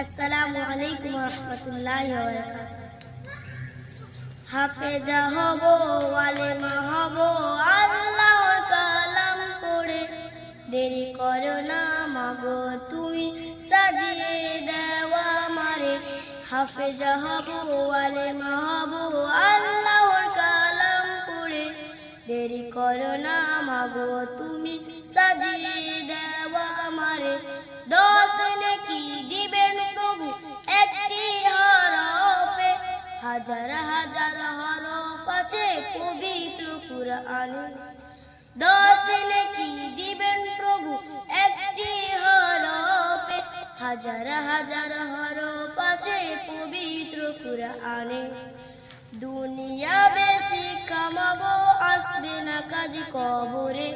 আসসালামু আলাইকুম রহমতুল্লাহ হব হব কালাম পড়ে। দেরি করো না তুমি সাজিয়ে দেওয়া মারে হব হব কালাম দেরি করো না তুমি সাজিয়ে দেওয়া মারে কুরআনে দিবেন প্রভু, একটি হরফে। হাজার হাজার হরফ আছে, পবিত্র কুরআনে দুনিয়া বেশি কামাগো আসবে না কাজ কবরে।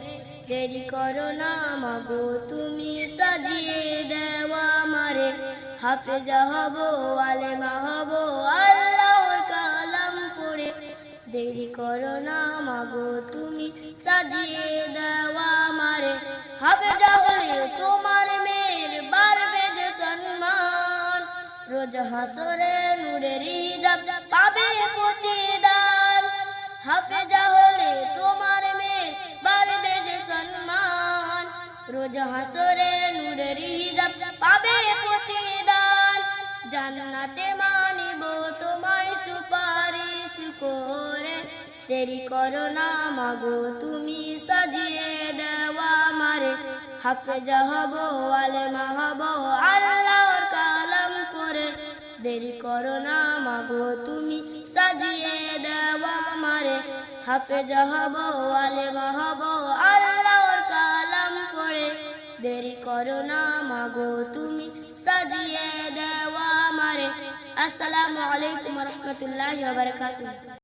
দেরি করো না মাগো, তুমি সাজিয়ে দেওয়া মারে হাফেজা হব, আলেমা হব মাগো তুমি সাজিয়ে দেওয়া মারে হাফেজা হলে তোমার মেয়ের বাড়বে যে সম্মান রোজ হাসরে নূরের হিজাব পাবে প্রতিদান হাফেজা হলে তোমার মেয়ের বাড়বে যে সম্মান রোজ হাসরে নূরের হিজাব পাবে প্রতিদান জান্নাতে মানিব দেরি করো না মাগো, তুমি সাজিয়ে দেওয়া মারে হাফেজা হব, আলেমা হব, আল্লাহর কালাম করে দেরি করো না মাগো, তুমি সাজিয়ে দেওয়া মারে হাফেজা হব, আলেমা হব, আল্লাহর কালাম করে দেরি করো না মাগো, তুমি সাজিয়ে দেওয়া মারে আসসালামু আলাইকুম রহমতুল্লাহ বারকাতুহ।